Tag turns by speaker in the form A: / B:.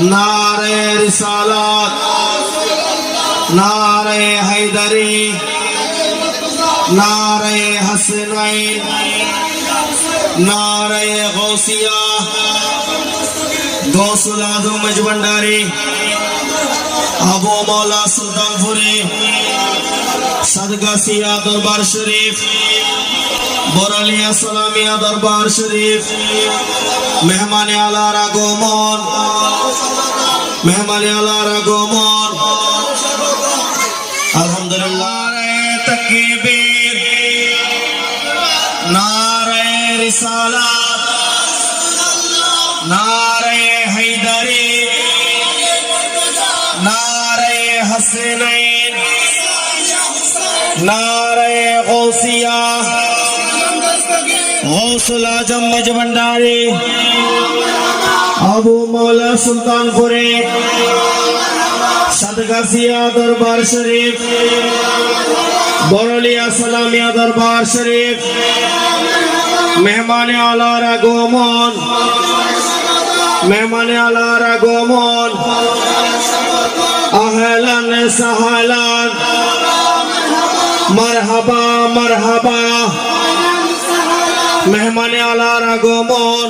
A: নারে রিসালাত। নারে হায়দারি। নারে হাসনাইন নারে গৌসিয়া। গৌসুল আজম মজবন্ডারি। আবু মৌলা সুলতানপুরি সদগাসিয়া দরবার শরীফ বরালিয়া সালামিয়া দরবার শরীফ, মেহমানে আলার আগমন, মেহমানে আলার আগমন। আলহামদুলিল্লাহ তকবীর, নারে রিসালাত। নারে হাসনাইন, নারে গৌসিয়া, গৌসুল আজম মজবন্ডারি আবু মৌলা সুলতানপুরে সদগাসিয়া দরবার শরীফ বরলিয়া সালামিয়া দরবার শরীফ, মেহমানে আলার আগমন, মেহমানে আলার আগমন সাহালান। মারহাবা মারহাবা। মেহমানে আলার আগমন।